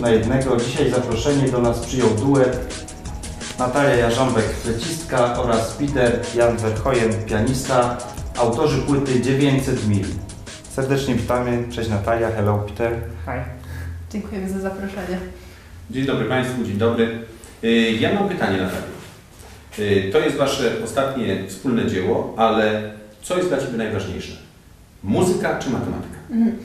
Dwóch na Jednego. Dzisiaj zaproszenie do nas przyjął duet Natalia Jarząbek, flecistka oraz Peter Jan Verhoyen, pianista, autorzy płyty 900 mil. Serdecznie witamy. Cześć Natalia, hello Peter. Hi. Dziękujemy za zaproszenie. Dzień dobry Państwu, dzień dobry. Y, Ja mam pytanie na Tobie. Y, To jest Wasze ostatnie wspólne dzieło, ale co jest dla Ciebie najważniejsze? Muzyka czy matematyka? Mhm.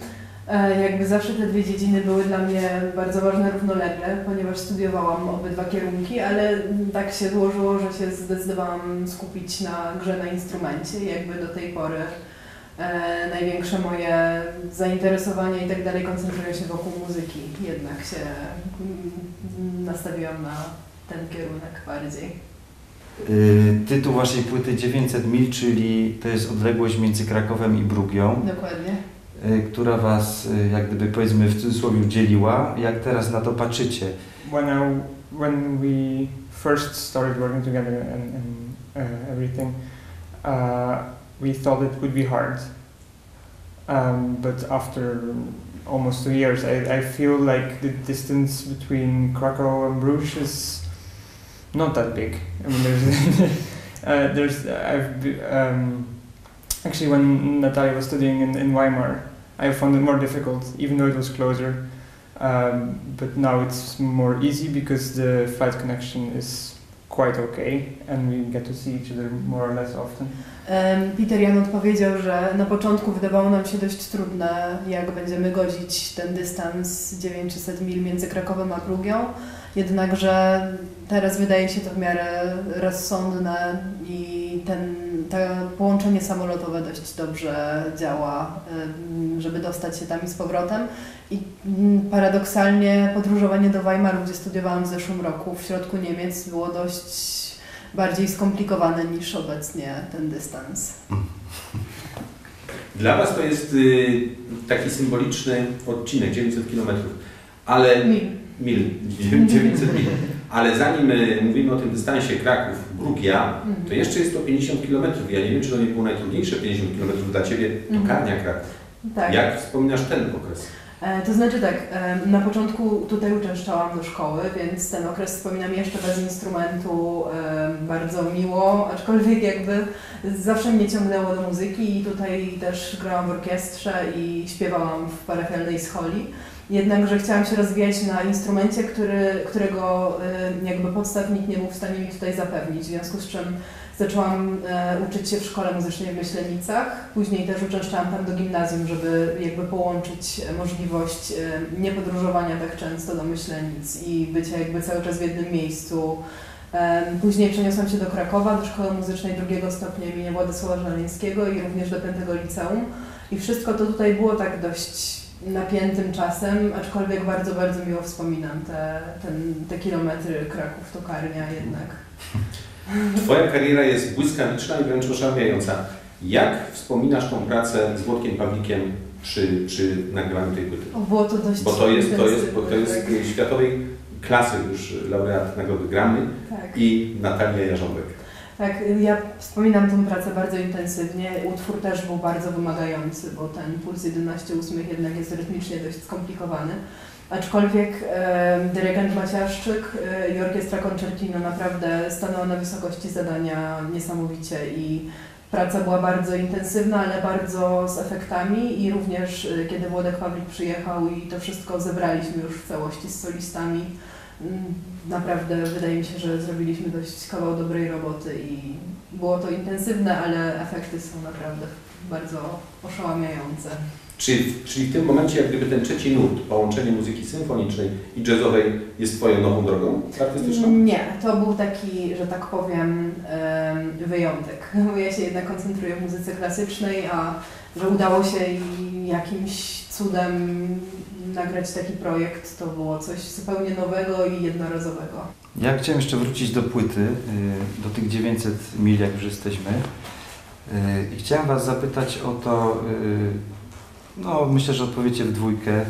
E, Jakby zawsze te dwie dziedziny były dla mnie bardzo ważne równolegle, ponieważ studiowałam obydwa kierunki, ale tak się złożyło, że się zdecydowałam skupić na grze na instrumencie. Jakby do tej pory e, największe moje zainteresowania i tak dalej koncentrują się wokół muzyki. Jednak się mm, nastawiłam na ten kierunek bardziej. Yy, Tytuł waszej płyty 900 mil, czyli to jest odległość między Krakowem i Brugią, Dokładnie. Która was jak gdyby powiedzmy w cudzysłowie dzieliła. Jak teraz na to patrzycie? When I, when we first started working together and, and uh, everything, uh, we thought it would be hard. Um, but after almost two years, I, I feel like the distance between Krakow and Bruges is not that big. I mean, there's, uh, there's, I've, um, actually when Natalia was studying in, in Weimar, I found it more difficult, even though it was closer. Um, but now it's more easy because the flight connection is quite okay and we get to see each other more or less often. Em, Peter Jan odpowiedział, że na początku wydawało nam się dość trudne, jak będziemy godzić ten dystans 900 mil między Krakowem a Prugią. Jednakże teraz wydaje się to w miarę rozsądne i ten, to połączenie samolotowe dość dobrze działa, em, żeby dostać się tam i z powrotem. I mm, paradoksalnie podróżowanie do Weimaru, gdzie studiowałam w zeszłym roku w środku Niemiec, było dość bardziej skomplikowane niż obecnie ten dystans. Dla Was to jest y, taki symboliczny odcinek, 900 km, ale Mil. mil, 900 mil. Ale zanim y, mówimy o tym dystansie Kraków-Brugia, to jeszcze jest to 50 km. Ja nie wiem, czy to nie było najtrudniejsze 50 km dla Ciebie, Mhm. tokarnia Kraków. Tak. Jak wspominasz ten okres? E, To znaczy tak, e, na początku tutaj uczęszczałam do szkoły, więc ten okres wspominam jeszcze bez instrumentu e, bardzo miło, aczkolwiek jakby zawsze mnie ciągnęło do muzyki i tutaj też grałam w orkiestrze i śpiewałam w parafialnej scholi. Jednakże chciałam się rozwijać na instrumencie, który, którego e, jakby podstaw nikt nie był w stanie mi tutaj zapewnić, w związku z czym Zaczęłam e, uczyć się w szkole muzycznej w Myślenicach, później też uczęszczałam tam do gimnazjum, żeby jakby połączyć możliwość e, nie podróżowania tak często do Myślenic i bycia jakby cały czas w jednym miejscu. Później przeniosłam się do Krakowa, do szkoły muzycznej drugiego stopnia imienia Władysława Żeleńskiego i również do piątego liceum. I wszystko to tutaj było tak dość napiętym czasem, aczkolwiek bardzo, bardzo miło wspominam te, ten, te kilometry Kraków-Tokarnia jednak. Twoja kariera jest błyskawiczna i wręcz oszałamiająca. Jak wspominasz tą pracę z Włodkiem Pawlikiem przy, przy nagrywaniu tej płyty? O, było to dość Bo to jest, to jest, bo to jest tak. światowej klasy już laureat Nagrody Grammy Tak, i Natalia Jarząbek. Tak, ja wspominam tę pracę bardzo intensywnie. Utwór też był bardzo wymagający, bo ten puls 11 ósmych jednak jest rytmicznie dość skomplikowany. Aczkolwiek e, dyrygent Maciaszczyk e, i orkiestra Concertino naprawdę stanęła na wysokości zadania niesamowicie i praca była bardzo intensywna, ale bardzo z efektami i również e, kiedy Włodek Pawlik przyjechał i to wszystko zebraliśmy już w całości z solistami, naprawdę wydaje mi się, że zrobiliśmy dość kawał dobrej roboty i było to intensywne, ale efekty są naprawdę bardzo oszałamiające. Czyli, czyli w tym momencie jak gdyby ten trzeci nurt, połączenie muzyki symfonicznej i jazzowej jest Twoją nową drogą artystyczną? Nie, to był taki, że tak powiem, em, wyjątek. Ja się jednak koncentruję w muzyce klasycznej, a że udało się i jakimś cudem nagrać taki projekt, to było coś zupełnie nowego i jednorazowego. Ja chciałem jeszcze wrócić do płyty, y, do tych 900 mil, jak już jesteśmy. Y, I chciałem Was zapytać o to, y, no myślę, że odpowiecie w dwójkę,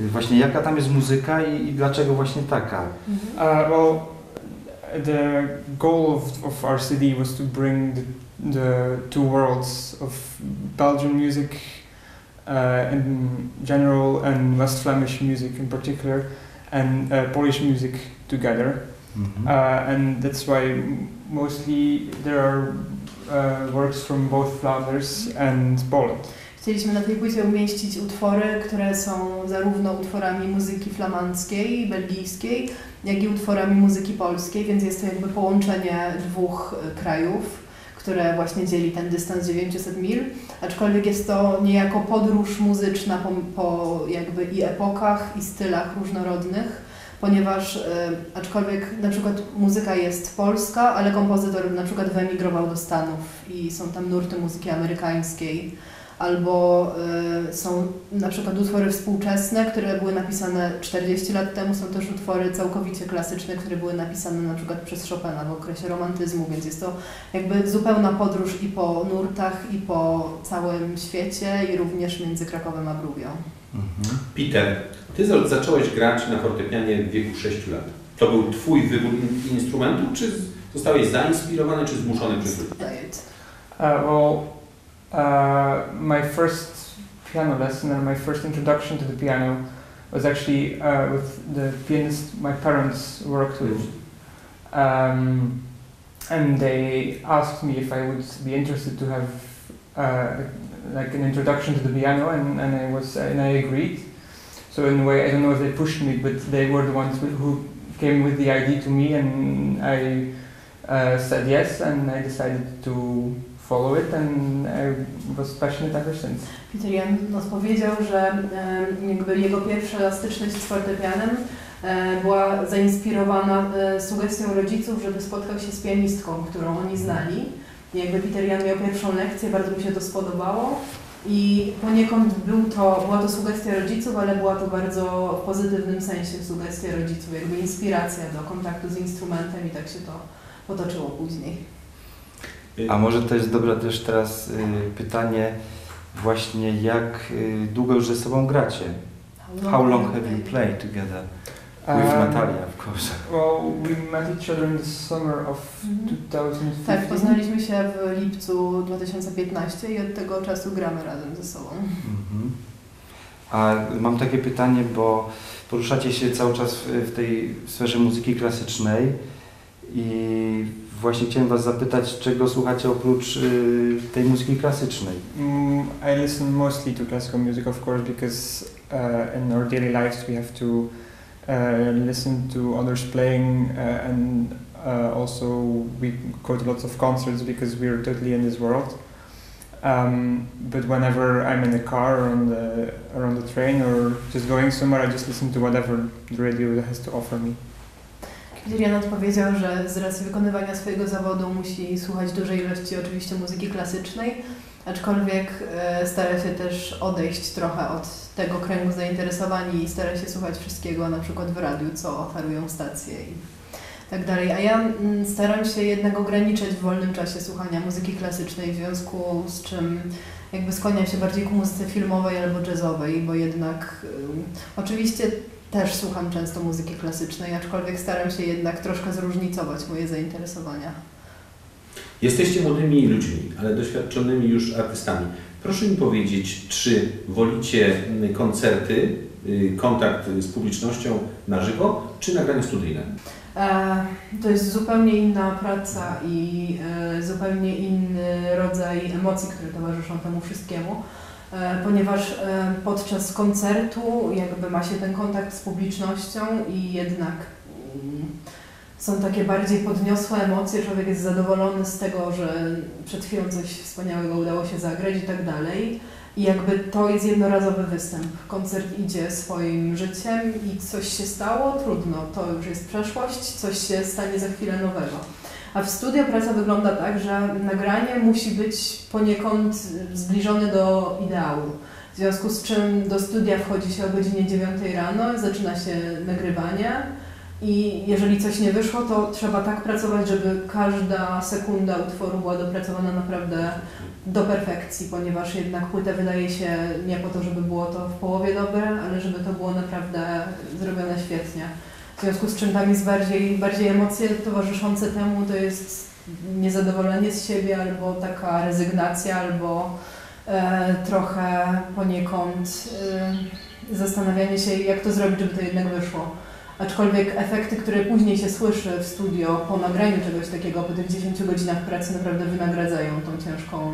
y, właśnie jaka tam jest muzyka i, i dlaczego właśnie taka? Uh, well, the goal of, of our city was to bring the, the two worlds of Belgian music in general and West Flemish music in particular and uh, Polish music together. Mhm. Uh, and that's why mostly there are uh, works from both Flanders and Poland. Chcieliśmy na tej płycie umieścić utwory, które są zarówno utworami muzyki flamandzkiej, belgijskiej, jak i utworami muzyki polskiej, więc jest to jakby połączenie dwóch e, krajów, które właśnie dzieli ten dystans 900 mil, aczkolwiek jest to niejako podróż muzyczna po, po jakby i epokach, i stylach różnorodnych, ponieważ e, aczkolwiek na przykład muzyka jest polska, ale kompozytor na przykład wyemigrował do Stanów i są tam nurty muzyki amerykańskiej, albo y, są na przykład utwory współczesne, które były napisane 40 lat temu, są też utwory całkowicie klasyczne, które były napisane na przykład przez Chopina w okresie romantyzmu, więc jest to jakby zupełna podróż i po nurtach, i po całym świecie, i również między Krakowem a Bruwią. Mhm. Peter, ty za- zacząłeś grać na fortepianie w wieku 6 lat. To był twój wybór in- instrumentu, czy zostałeś zainspirowany, czy zmuszony przez. Uh, well, uh, my first piano lesson and my first introduction to the piano was actually uh, with the pianist my parents worked with. Um, and they asked me if I would be interested to have uh, like an introduction to the piano, and, and I was and I agreed. So in a way, I don't know if they pushed me, but they were the ones who- who came with the idea to me, and I uh, said yes, and I decided to follow it, and I was passionate ever since. Peter Jan nas powiedział, że em, jakby jego pierwsza styczność z fortepianem e, była zainspirowana e, sugestią rodziców, żeby spotkał się z pianistką, którą oni znali. Jakby Peter Jan miał pierwszą lekcję, bardzo mi się to spodobało. I poniekąd był to, była to sugestia rodziców, ale była to bardzo w pozytywnym sensie sugestia rodziców, jakby inspiracja do kontaktu z instrumentem i tak się to potoczyło później. A może to jest dobre też teraz y, pytanie właśnie jak y, długo już ze sobą gracie? How long have you played together? With Um, Natalia, of course. Well, we met each other in the summer of Mhm. 2015. Tak, poznaliśmy się w lipcu 2015 i od tego czasu gramy razem ze sobą. Mhm. A mam takie pytanie, bo poruszacie się cały czas w, w tej sferze muzyki klasycznej i właśnie chciałem Was zapytać, czego słuchacie oprócz y, tej muzyki klasycznej? Mm, I listen mostly to classical music, of course, because uh, in our daily lives we have to uh, listen to others playing, uh, and uh, also we go to lots of concerts because we're totally in this world. Um, but whenever I'm in the car or on the or on the train or just going somewhere, I just listen to whatever the radio has to offer me. Julian odpowiedział, że z racji wykonywania swojego zawodu musi słuchać dużej ilości oczywiście muzyki klasycznej, aczkolwiek e, stara się też odejść trochę od tego kręgu zainteresowań i stara się słuchać wszystkiego, na przykład w radiu, co oferują stacje i tak dalej. A ja mm, staram się jednak ograniczać w wolnym czasie słuchania muzyki klasycznej, w związku z czym jakby skłaniam się bardziej ku muzyce filmowej albo jazzowej, bo jednak ym, oczywiście też słucham często muzyki klasycznej, aczkolwiek staram się jednak troszkę zróżnicować moje zainteresowania. Jesteście młodymi ludźmi, ale doświadczonymi już artystami. Proszę mi powiedzieć, czy wolicie mm, koncerty, y, kontakt z publicznością na żywo, czy nagranie studyjne? E, to jest zupełnie inna praca i e, zupełnie inny rodzaj emocji, które towarzyszą temu wszystkiemu, ponieważ e, podczas koncertu jakby ma się ten kontakt z publicznością i jednak mm, są takie bardziej podniosłe emocje, człowiek jest zadowolony z tego, że przed chwilą coś wspaniałego udało się zagrać i tak dalej. I jakby to jest jednorazowy występ. Koncert idzie swoim życiem i coś się stało, trudno, to już jest przeszłość, coś się stanie za chwilę nowego. A w studio praca wygląda tak, że nagranie musi być poniekąd zbliżone do ideału. W związku z czym do studia wchodzi się o godzinie 9 rano, zaczyna się nagrywanie i jeżeli coś nie wyszło, to trzeba tak pracować, żeby każda sekunda utworu była dopracowana naprawdę do perfekcji, ponieważ jednak płytę wydaje się nie po to, żeby było to w połowie dobre, ale żeby to było naprawdę zrobione świetnie. W związku z czym tam jest bardziej, bardziej emocje towarzyszące temu, to jest niezadowolenie z siebie, albo taka rezygnacja, albo e, trochę poniekąd e, zastanawianie się, jak to zrobić, żeby to jednak wyszło. Aczkolwiek efekty, które później się słyszy w studio po nagraniu czegoś takiego, po tych 10 godzinach pracy naprawdę wynagradzają tą ciężką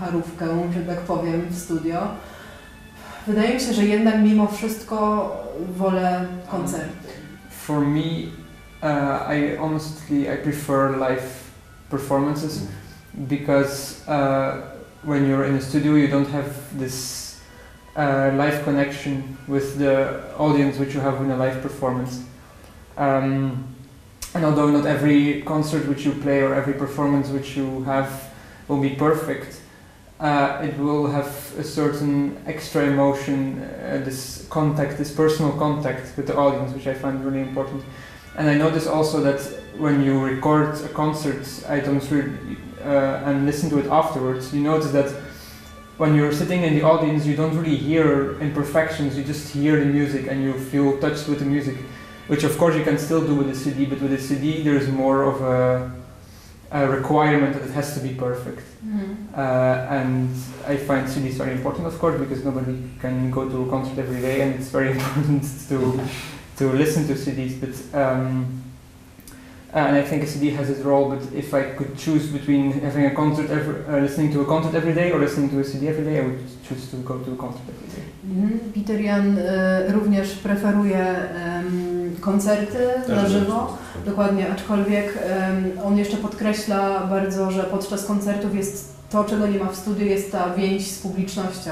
harówkę, że tak powiem, w studio. Wydaje mi się, że jednak mimo wszystko wolę koncerty. For me, uh, I honestly I prefer live performances because uh, when you're in a studio, you don't have this uh, live connection with the audience which you have in a live performance. Um, and although not every concert which you play or every performance which you have will be perfect, uh, it will have a certain extra emotion, uh, this contact, this personal contact with the audience, which I find really important. And I notice also that when you record a concert, items uh, and listen to it afterwards, you notice that when you're sitting in the audience, you don't really hear imperfections, you just hear the music and you feel touched with the music, which of course you can still do with a CD, but with a CD there's more of a, a requirement that it has to be perfect. Mhm. Uh, and I find CDs very important, of course, because nobody can go to a concert every day, and it's very important to to listen to CDs. But um, and I think a CD has its role. But if I could choose between having a concert, every, uh, listening to a concert every day, or listening to a CD every day, I would choose to go to a concert every day. Mhm. Peter Jan e, również preferuje em, koncerty na żywo. Dokładnie, aczkolwiek on jeszcze podkreśla bardzo, że podczas koncertów jest to, czego nie ma w studiu, jest ta więź z publicznością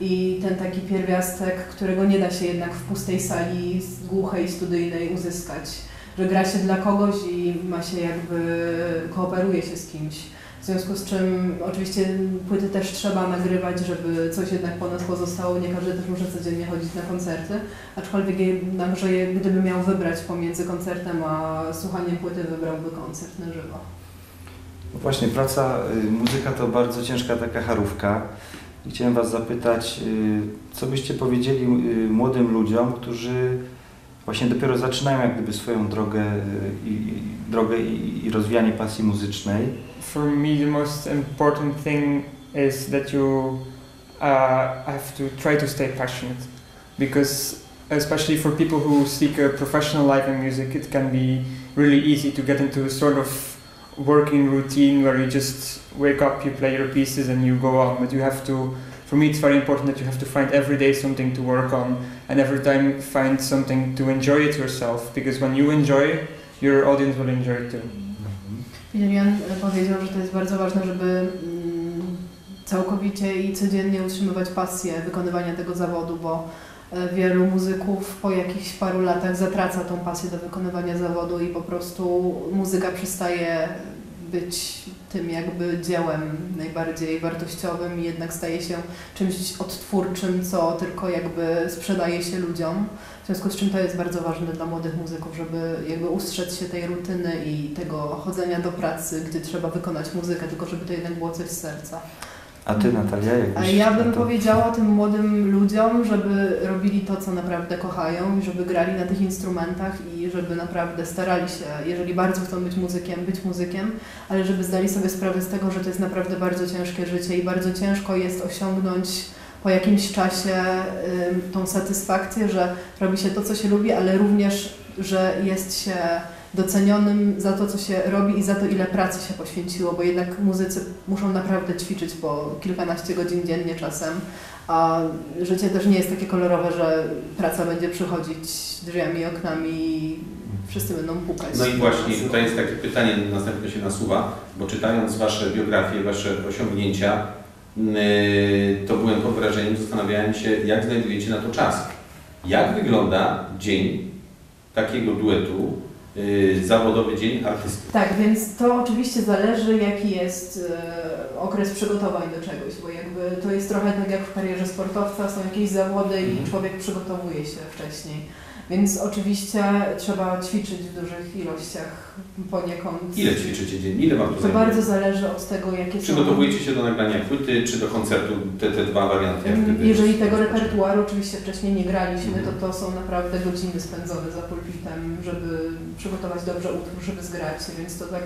i ten taki pierwiastek, którego nie da się jednak w pustej sali głuchej, studyjnej uzyskać. Że gra się dla kogoś i ma się jakby, kooperuje się z kimś. W związku z czym oczywiście płyty też trzeba nagrywać, żeby coś jednak po nas pozostało. Nie każdy też może codziennie chodzić na koncerty. Aczkolwiek jednakże gdyby miał wybrać pomiędzy koncertem a słuchaniem płyty, wybrałby koncert na żywo. No Właśnie, praca, y, muzyka to bardzo ciężka taka harówka. I chciałem Was zapytać, y, co byście powiedzieli y, młodym ludziom, którzy właśnie dopiero zaczynają jak gdyby swoją drogę i, i, drogę i, i rozwijanie pasji muzycznej. For me, the most important thing is that you uh, have to try to stay passionate, because especially for people who seek a professional life in music, it can be really easy to get into a sort of working routine where you just wake up, you play your pieces, and you go on. But you have to. For me, it's very important that you have to find every day something to work on, and every time find something to enjoy it yourself. Because when you enjoy, your audience will enjoy it too. Jan e, powiedział, że to jest bardzo ważne, żeby mm, całkowicie i codziennie utrzymywać pasję wykonywania tego zawodu, bo e, wielu muzyków po jakichś paru latach zatraca tą pasję do wykonywania zawodu i po prostu muzyka przestaje być tym jakby dziełem najbardziej wartościowym i jednak staje się czymś odtwórczym, co tylko jakby sprzedaje się ludziom. W związku z czym to jest bardzo ważne dla młodych muzyków, żeby jakby ustrzec się tej rutyny i tego chodzenia do pracy, gdzie trzeba wykonać muzykę, tylko żeby to jednak było coś z serca. A Ty Natalia, jak A byś ja bym to- powiedziała tym młodym ludziom, żeby robili to, co naprawdę kochają i żeby grali na tych instrumentach i żeby naprawdę starali się, jeżeli bardzo chcą być muzykiem, być muzykiem, ale żeby zdali sobie sprawę z tego, że to jest naprawdę bardzo ciężkie życie i bardzo ciężko jest osiągnąć po jakimś czasie tą satysfakcję, że robi się to, co się lubi, ale również, że jest się docenionym za to, co się robi i za to, ile pracy się poświęciło, bo jednak muzycy muszą naprawdę ćwiczyć po kilkanaście godzin dziennie czasem, a życie też nie jest takie kolorowe, że praca będzie przychodzić drzwiami oknami wszyscy będą pukać. No i właśnie tutaj jest takie pytanie, następne się nasuwa, bo czytając Wasze biografie, Wasze osiągnięcia, yy, to byłem pod wrażeniem, zastanawiałem się, jak znajdujecie na to czas. Jak wygląda dzień takiego duetu, zawodowy dzień artysty? Tak, więc to oczywiście zależy, jaki jest e, okres przygotowań do czegoś, bo jakby to jest trochę tak jak w karierze sportowca, są jakieś zawody i Mhm. człowiek przygotowuje się wcześniej. Więc oczywiście trzeba ćwiczyć w dużych ilościach poniekąd. Ile ćwiczycie dziennie? Ile Wam to To bardzo zależy od tego, jakie są... Przygotowujecie się do nagrania płyty, czy do koncertu, te, te dwa warianty? jak Jeżeli tego repertuaru oczywiście wcześniej nie graliśmy, Mhm. to to są naprawdę godziny spędzone za pulpitem, żeby przygotować dobrze utwór, żeby zgrać się, więc to tak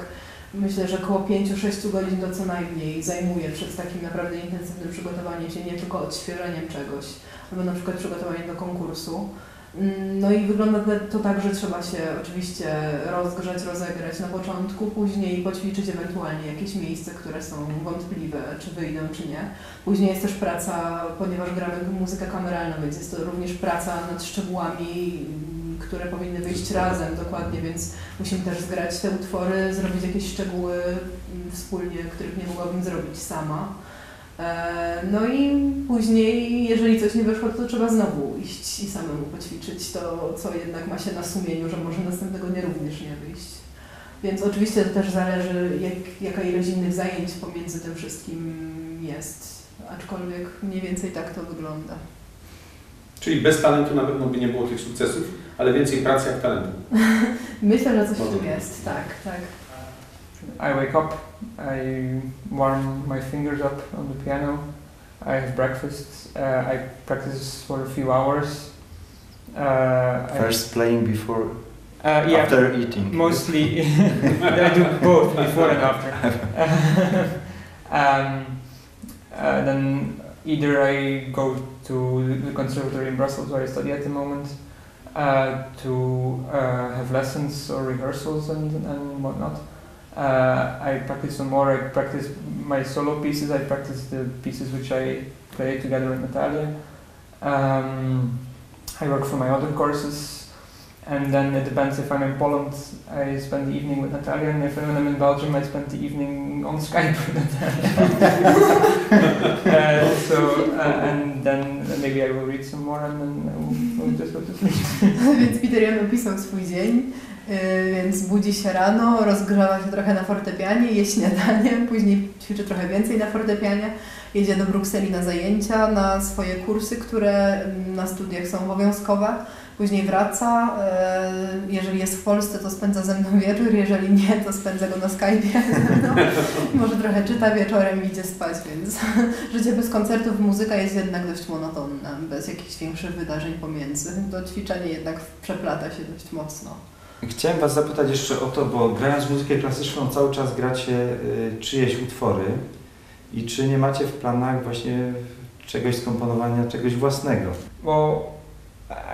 myślę, że około 5-6 godzin to co najmniej zajmuje przed takim naprawdę intensywnym przygotowaniem się, nie tylko odświeżeniem czegoś, albo na przykład przygotowaniem do konkursu. Mm, No i wygląda to tak, że trzeba się oczywiście rozgrzać, rozegrać na początku, później poćwiczyć ewentualnie jakieś miejsca, które są wątpliwe, czy wyjdą, czy nie. Później jest też praca, ponieważ gramy muzykę kameralną, więc jest to również praca nad szczegółami, mm, które powinny wyjść razem dokładnie, więc musimy też zgrać te utwory, zrobić jakieś szczegóły mm, wspólnie, których nie mogłabym zrobić sama. E, No i później, jeżeli coś nie wyszło, to trzeba znowu iść i samemu poćwiczyć to, co jednak ma się na sumieniu, że może następnego dnia również nie wyjść. Więc oczywiście to też zależy, jak, jaka ilość innych zajęć pomiędzy tym wszystkim jest. Aczkolwiek mniej więcej tak to wygląda. Czyli bez talentu na pewno by nie było tych sukcesów, ale więcej pracy jak talentu. Myślę, że coś w tym jest, tak, tak. I wake up, I warm my fingers up on the piano, I have breakfast, uh, I practice for a few hours. Uh, I- First playing before, uh, yeah, after eating. mostly I do both before and after. um, uh, then either I go to the conservatory in Brussels where I study at the moment uh, to uh, have lessons or rehearsals and, and whatnot. Uh, I practice some more. I practice my solo pieces. I practice the pieces which I play together with Natalia. Um, I work for my other courses, and then it depends if I'm in Poland. I spend the evening with Natalia, and if I'm in Belgium, I spend the evening on Skype with Natalia. uh, so, uh, and then maybe I will read some more, and then I will, will just go to sleep. Więc Peter Jan opisał swój dzień, więc budzi się rano, rozgrzewa się trochę na fortepianie, je śniadanie, później ćwiczy trochę więcej na fortepianie, jedzie do Brukseli na zajęcia, na swoje kursy, które mm, na studiach są obowiązkowe, później wraca, yy, jeżeli jest w Polsce, to spędza ze mną wieczór, jeżeli nie, to spędza go na Skype'ie. Może trochę czyta wieczorem i idzie spać, więc życie bez koncertów, muzyka jest jednak dość monotonna, bez jakichś większych wydarzeń pomiędzy. To ćwiczenie jednak przeplata się dość mocno. Chciałem Was zapytać jeszcze o to, bo grając muzykę klasyczną cały czas gracie y, czyjeś utwory i czy nie macie w planach właśnie czegoś skomponowania, czegoś własnego? Well,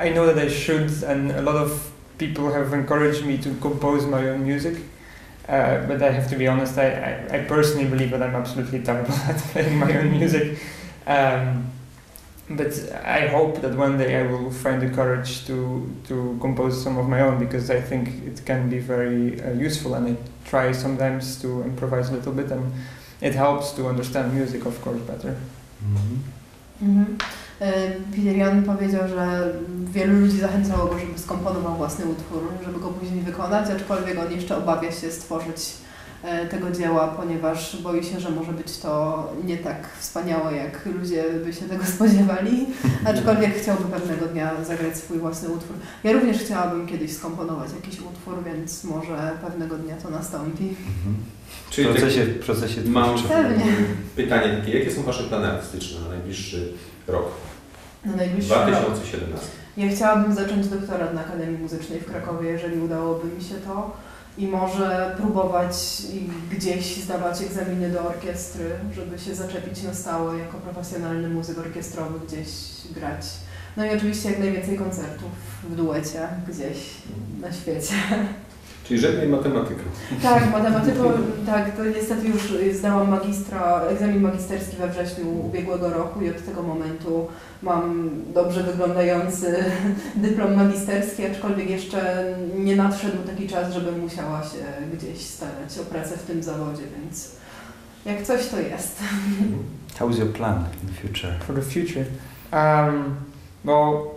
I know that I should, and a lot of people have encouraged me to compose my own music. Uh, but I have to be honest, I, I, I personally believe that I'm absolutely terrible at playing my own music. Um, but I hope that one day I will find the courage to, to compose some of my own because I think it can be very uh, useful and I try sometimes to improvise a little bit and it helps to understand music, of course, better. Mhm. E, Peter Jan powiedział, że wielu ludzi zachęcało go, żeby skomponował własny utwór, żeby go później wykonać, aczkolwiek on jeszcze obawia się stworzyć tego dzieła, ponieważ boi się, że może być to nie tak wspaniałe, jak ludzie by się tego spodziewali, aczkolwiek chciałby pewnego dnia zagrać swój własny utwór. Ja również chciałabym kiedyś skomponować jakiś utwór, więc może pewnego dnia to nastąpi. Mhm. W Czyli procesie, w procesie Mam pytanie takie, jakie są Wasze plany artystyczne na najbliższy rok? Na najbliższy rok. 2017. Ja chciałabym zacząć doktorat na Akademii Muzycznej w Krakowie, jeżeli udałoby mi się to. I może próbować i gdzieś zdawać egzaminy do orkiestry, żeby się zaczepić na stałe jako profesjonalny muzyk orkiestrowy, gdzieś grać. No i oczywiście jak najwięcej koncertów w duecie gdzieś na świecie. Czyli żadnej matematyka. Tak, matematyką, tak, to niestety już zdałam magistra, egzamin magisterski we wrześniu ubiegłego roku i od tego momentu mam dobrze wyglądający dyplom magisterski, aczkolwiek jeszcze nie nadszedł taki czas, żebym musiała się gdzieś starać o pracę w tym zawodzie, więc jak coś to jest. How's your plan in the future? for the future? Um, well,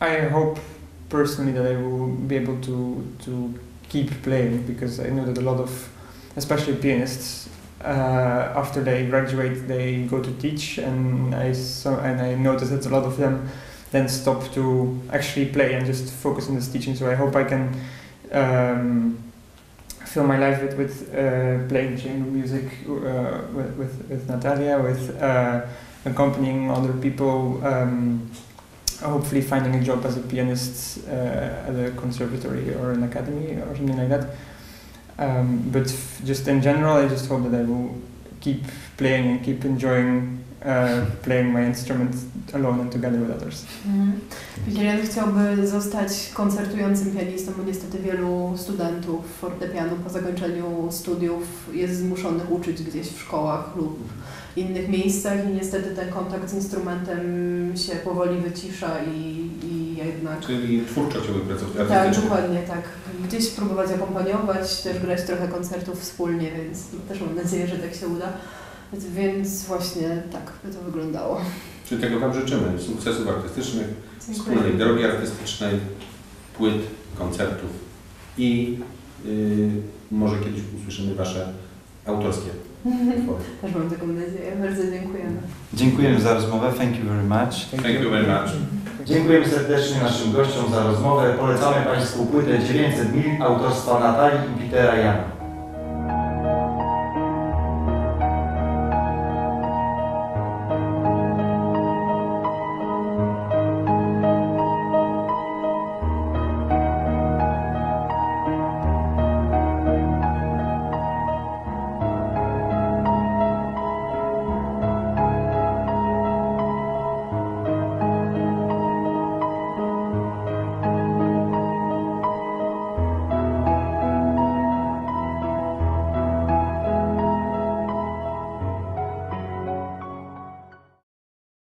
I hope personally that I will be able to to keep playing because I know that a lot of, especially pianists, uh, after they graduate, they go to teach, and I so and I noticed that a lot of them then stop to actually play and just focus on this teaching. So I hope I can. Um, fill my life with, with uh, playing chamber music uh, with, with, with Natalia, with uh, accompanying other people, um, hopefully finding a job as a pianist uh, at a conservatory or an academy or something like that. Um, but just in general, I just hope that I will keep playing and keep enjoying uh, playing my instrument alone and together with others. Wigilian chciałby zostać koncertującym pianistą, bo niestety wielu studentów fortepianu po zakończeniu studiów jest zmuszonych uczyć gdzieś w szkołach lub innych miejscach i niestety ten kontakt z instrumentem się powoli wycisza i, i jednak... Czyli twórczo chciałby pracować Tak, dokładnie tak. Gdzieś próbować akompaniować, też grać trochę koncertów wspólnie, więc też mam nadzieję, że tak się uda. Więc właśnie tak by to wyglądało. Czyli tego Wam życzymy. Sukcesów artystycznych, Dziękuję. wspólnej drogi artystycznej, płyt, koncertów i yy, może kiedyś usłyszymy Wasze autorskie utwory. Też mam taką nadzieję. Bardzo dziękujemy. Dziękujemy za rozmowę. Thank you very much. Thank you very much. Dziękujemy serdecznie naszym gościom za rozmowę. Polecamy Państwu płytę 900 mil autorstwa Natalii i Petera Jana.